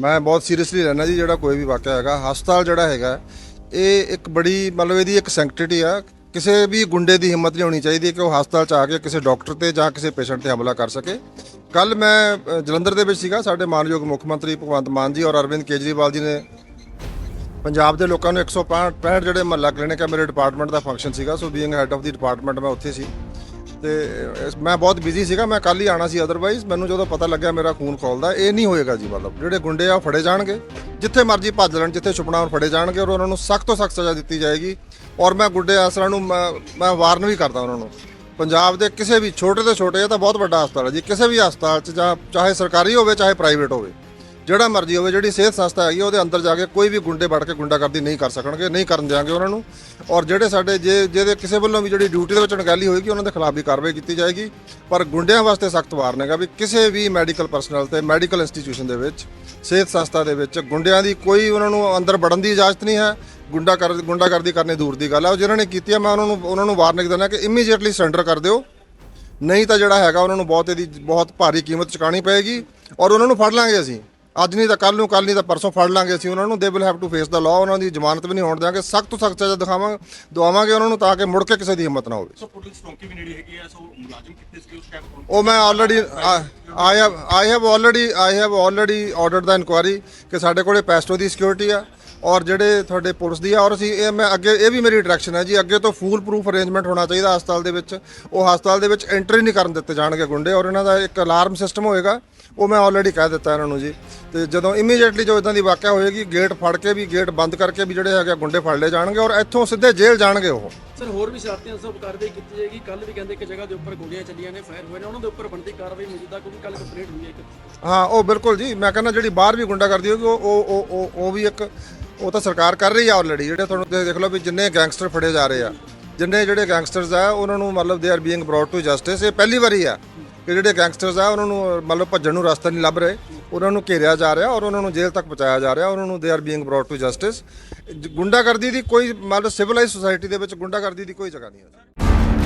ਮੈਂ ਬਹੁਤ ਸੀਰੀਅਸਲੀ ਲੈਣਾ ਜੀ, ਜਿਹੜਾ ਕੋਈ ਵੀ ਵਾਕਿਆ ਹੈਗਾ। ਹਸਪਤਾਲ ਜਿਹੜਾ ਹੈਗਾ, ਇਹ ਇੱਕ ਬੜੀ, ਮਤਲਬ ਇਹਦੀ ਇੱਕ ਸੈਂਕਟਿਟੀ ਆ। ਕਿਸੇ ਵੀ ਗੁੰਡੇ ਦੀ ਹਿੰਮਤ ਨਹੀਂ ਹੋਣੀ ਚਾਹੀਦੀ ਕਿ ਉਹ ਹਸਪਤਾਲ ਚ ਆ ਕੇ ਕਿਸੇ ਡਾਕਟਰ ਤੇ ਜਾਂ ਕਿਸੇ ਪੇਸ਼ੈਂਟ ਤੇ ਹਮਲਾ ਕਰ ਸਕੇ। ਕੱਲ ਮੈਂ ਜਲੰਧਰ ਦੇ ਵਿੱਚ ਸੀਗਾ, ਸਾਡੇ ਮਾਨਯੋਗ ਮੁੱਖ ਮੰਤਰੀ ਭਗਵੰਤ ਮਾਨ ਜੀ ਔਰ ਅਰਵਿੰਦ ਕੇਜਰੀਵਾਲ ਜੀ ਨੇ ਪੰਜਾਬ ਦੇ ਲੋਕਾਂ ਨੂੰ 165 65 ਜਿਹੜੇ ਮਹੱਲਾ ਕਲੀਨਿਕ ਹੈ, ਮੇਰੇ ਡਿਪਾਰਟਮੈਂਟ ਦਾ ਫੰਕਸ਼ਨ ਸੀਗਾ। So being head of the department ਮੈਂ ਉੱਥੇ ਸੀ। ਤੇ ਮੈਂ ਬਹੁਤ ਬਿਜ਼ੀ ਸੀਗਾ, ਮੈਂ ਕੱਲ ਹੀ ਆਣਾ ਸੀ ਅਦਰਵਾਈਜ਼ ਮੈਨੂੰ ਜਦੋਂ ਪਤਾ ਲੱਗਿਆ ਮੇਰਾ ਖੂਨ ਖੋਲਦਾ, ਇਹ ਨਹੀਂ ਹੋਏਗਾ ਜੀ ਮਤਲਬ। ਜਿਹੜੇ ਗੁੰਡੇ ਆ ਉਹ ਫੜੇ ਜਾਣਗੇ। ਜਿੱਥੇ ਮਰਜ਼ੀ ਭੱਜ ਲੈਣ, ਜਿੱਥੇ ਛੁਪਣਾ ਉਹ ਫੜੇ ਜਾਣਗੇ ਔਰ ਉਹਨਾਂ ਨੂੰ ਸਖਤ ਤੋਂ ਸਖਤ ਸਜ਼ਾ ਦਿੱਤੀ ਜਾਏਗੀ। ਔਰ ਮੈਂ ਗੁੰਡੇ ਅਸਰਾਂ ਨੂੰ ਮੈਂ ਮੈਂ ਵਾਰਨ ਵੀ ਕਰਦਾ ਉਹਨਾਂ ਨੂੰ। ਪੰਜਾਬ ਦੇ ਕਿਸੇ ਵੀ ਛੋਟੇ ਤੋਂ ਛੋਟੇ, ਇਹ ਤਾਂ ਬਹੁਤ ਵੱਡਾ ਹਸਪਤਾਲ ਹੈ ਜੀ। ਕਿਸੇ ਵੀ ਹਸਪਤਾਲ 'ਚ ਜਾਂ ਚਾਹੇ ਸਰਕਾਰੀ ਹੋਵੇ, ਚਾਹੇ ਪ੍ਰਾਈਵੇਟ ਹੋਵੇ ਜਿਹੜਾ ਮਰਜ਼ੀ ਹੋਵੇ, ਜਿਹੜੀ ਸਿਹਤ ਸੰਸਥਾ ਹੈਗੀ ਉਹਦੇ ਅੰਦਰ ਜਾ ਕੇ ਕੋਈ ਵੀ ਗੁੰਡੇ ਵੜ ਕੇ ਗੁੰਡਾਗਰਦੀ ਨਹੀਂ ਕਰ ਸਕਣਗੇ, ਨਹੀਂ ਕਰਨ ਦਿਆਂਗੇ ਉਹਨਾਂ ਨੂੰ। ਔਰ ਜਿਹੜੇ ਸਾਡੇ, ਜੇ, ਜਿਹਦੇ ਕਿਸੇ ਵੱਲੋਂ ਵੀ ਜਿਹੜੀ ਡਿਊਟੀ ਦੇ ਵਿੱਚ ਅਣਗਹਿਲੀ ਹੋਏਗੀ, ਉਹਨਾਂ ਦੇ ਖਿਲਾਫ ਵੀ ਕਾਰਵਾਈ ਕੀਤੀ ਜਾਏਗੀ। ਪਰ ਗੁੰਡਿਆਂ ਵਾਸਤੇ ਸਖਤ ਵਾਰਨ ਹੈਗਾ ਵੀ ਕਿਸੇ ਵੀ ਮੈਡੀਕਲ ਪਰਸਨਲ ਤੇ ਮੈਡੀਕਲ ਇੰਸਟੀਟਿਊਸ਼ਨ ਦੇ ਵਿੱਚ, ਸਿਹਤ ਸੰਸਥਾ ਦੇ ਵਿੱਚ ਗੁੰਡਿਆਂ ਦੀ ਕੋਈ ਉਹਨਾਂ ਨੂੰ ਅੰਦਰ ਵੜਨ ਦੀ ਇਜਾਜ਼ਤ ਨਹੀਂ ਹੈ। ਗੁੰਡਾ ਕਰ, ਗੁੰਡਾਗਰਦੀ ਕਰਨੀ ਦੂਰ ਦੀ ਗੱਲ ਹੈ ਉਹ ਜਿਨ੍ਹਾਂ ਨੇ ਕੀਤੀ ਹੈ ਮੈਂ ਉਹਨਾਂ ਨੂੰ ਉਹਨਾਂ ਨੂੰ ਵਾਰਨਿੰਗ ਦਿੰਦਾ ਕਿ ਇਮੀਡੀਏਟਲੀ ਸਰੈਂਡਰ ਕਰ ਦਿਓ। ਨਹੀਂ ਤਾਂ ਜਿਹੜਾ ਹੈਗਾ, ਉਹਨਾਂ ਨੂੰ ਬਹੁਤ ਇਹਦੀ, ਬਹੁਤ ਭਾਰੀ ਕੀਮਤ ਚੁਕਾਣੀ ਪਏਗੀ ਔਰ ਉਹਨਾਂ ਨੂੰ ਫੜ ਲਾਂਗੇ ਅਸੀਂ। ਅੱਜ ਨਹੀਂ ਤਾਂ ਕੱਲ ਨੂੰ ਕੱਲ ਨਹੀਂ ਤਾਂ ਪਰਸੋਂ ਫੜ ਲਾਂਗੇ ਅਸੀਂ ਉਹਨਾਂ ਨੂੰ। They will have to face the law ਉਹਨਾਂ ਦੀ ਜ਼ਮਾਨਤ ਵੀ ਨਹੀਂ ਹੋਣ ਦਿਆਂਗੇ। ਸਖਤ ਤੋਂ ਸਖਤ ਸਜ਼ਾ ਦਿਖਾਵਾਂਗੇ ਦਵਾਵਾਂਗੇ ਉਹਨਾਂ ਨੂੰ ਤਾਂ ਕਿ ਮੁੜ ਕੇ ਕਿਸੇ ਦੀ ਹਿੰਮਤ ਨਾ ਹੋਵੇ। ਸੋ ਪੁਲਿਸ ਚੌਂਕੀ ਵੀ ਨੇੜੇ ਹੈਗੀ ਆ? ਸੋ ਮੁਲਾਜ਼ਮ ਕਿੱਥੇ ਸੀ ਉਸ ਟਾਈਮ ਤੋਂ ਉਹ ਮੈਂ already I have I have already I have already ordered the inquiry ਕਿ ਸਾਡੇ ਕੋਲੇ ਪੈਸਟੋ ਦੀ ਸਿਕਿਉਰਿਟੀ ਆ। ਔਰ ਜਿਹੜੇ ਤੁਹਾਡੇ ਪੁਲਿਸ ਦੀ ਆ, ਔਰ ਅਸੀਂ ਇਹ ਮੈਂ ਅੱਗੇ, ਇਹ ਵੀ ਮੇਰੀ ਡਾਇਰੈਕਸ਼ਨ ਹੈ ਜੀ, ਅੱਗੇ ਤੋਂ ਫੂਲ ਪ੍ਰੂਫ ਅਰੇਂਜਮੈਂਟ ਹੋਣਾ ਚਾਹੀਦਾ ਹਸਪਤਾਲ ਦੇ ਵਿੱਚ। ਉਹ ਹਸਪਤਾਲ ਦੇ ਵਿੱਚ ਐਂਟਰੀ ਨਹੀਂ ਕਰਨ ਦਿੱਤੇ ਜਾਣਗੇ ਗੁੰਡੇ, ਔਰ ਇਹਨਾਂ ਦਾ ਇੱਕ ਅਲਾਰਮ ਸਿਸਟਮ ਹੋਏਗਾ, ਉਹ ਮੈਂ ਆਲਰੇਡੀ ਕਹਿ ਦਿੱਤਾ ਇਹਨਾਂ ਨੂੰ ਜੀ। ਤੇ ਜਦੋਂ ਇਮੀਡੀਏਟਲੀ ਜੋ ਇਦਾਂ ਦੀ ਵਾਕਿਆ ਹੋਏਗੀ ਗੇਟ ਫੜ ਕੇ ਵੀ ਗੇਟ ਬੰਦ ਕਰਕੇ ਵੀ ਜਿਹੜੇ ਹੈਗੇ ਗੁੰਡੇ ਫੜ ਲਏ ਜਾਣਗੇ, ਔਰ ਇੱਥੋਂ ਸਿੱਧੇ ਜੇਲ੍ਹ ਜਾਣਗੇ ਉਹ। ਸਰ, ਹੋਰ ਵੀ ਸ਼ਰਾਰਤੀਆਂ ਸਭ ਕਾਰਵਾਈ ਕੀਤੀ ਜਾਏਗੀ। ਕੱਲ ਵੀ ਕਹਿੰਦੇ ਕਿ ਜਗ੍ਹਾ ਦੇ ਉੱਪਰ ਗੋਲੀਆਂ ਚੱਲੀਆਂ ਨੇ, ਫਾਇਰ ਹੋਏ ਨੇ। ਉਹਨਾਂ ਦੇ ਉੱਪਰ ਬਣਦੀ ਕਾਰਵਾਈ ਮੌਜੂਦਾ ਕਿਉਂਕਿ ਕੱਲ ਕੰਪਲੇਂਟ ਹੋਈ ਹੈ ਇੱਕ। ਹਾਂ, ਉਹ ਬਿਲਕੁਲ ਜੀ। ਮੈਂ ਕਹਿੰਦਾ ਜਿਹੜੀ ਬਾਹਰ ਵੀ ਗੁੰਡਾਗਰਦੀ ਹੋਗੀ ਉਹ ਉਹ ਉਹ ਉਹ ਵੀ ਇੱਕ ਉਹ ਤਾਂ ਸਰਕਾਰ ਕਰ ਰਹੀ ਆ ਆਲਰੇਡੀ ਜਿਹੜੇ ਤੁਹਾਨੂੰ ਦੇਖ ਲਓ ਵੀ ਜਿੰਨੇ ਗੈਂਗਸਟਰ ਫੜੇ ਜਾ ਰਹੇ ਆ। ਜਿੰਨੇ ਜਿਹੜੇ ਗੈਂਗਸਟਰਸ ਆ, ਉਹਨਾਂ ਨੂੰ ਮਤਲਬ they are being brought to justice ਇਹ ਪਹਿਲੀ ਵਾਰੀ ਆ ਕਿ ਜਿਹੜੇ ਗੈਂਗਸਟਰਸ ਆ, ਉਹਨਾਂ ਨੂੰ ਮਤਲਬ ਭੱਜਣ ਨੂੰ ਰਸਤਾ ਨਹੀਂ ਲੱਭ ਰਹੇ। ਉਹਨਾਂ ਨੂੰ ਘੇਰਿਆ ਜਾ ਰਿਹਾ ਔਰ ਉਹਨਾਂ ਨੂੰ ਜੇਲ੍ਹ ਤੱਕ ਪਹੁੰਚਾਇਆ ਜਾ ਰਿਹਾ ਉਹਨਾਂ ਨੂੰ they are being brought to justice ਗੁੰਡਾਗਰਦੀ ਦੀ ਕੋਈ, ਮਤਲਬ ਸਿਵਲਾਈਜ਼ ਸੁਸਾਇਟੀ ਦੇ ਵਿੱਚ ਗੁੰਡਾਗਰਦੀ ਦੀ ਕੋਈ ਜਗ੍ਹਾ ਨਹੀਂ ਹੈ।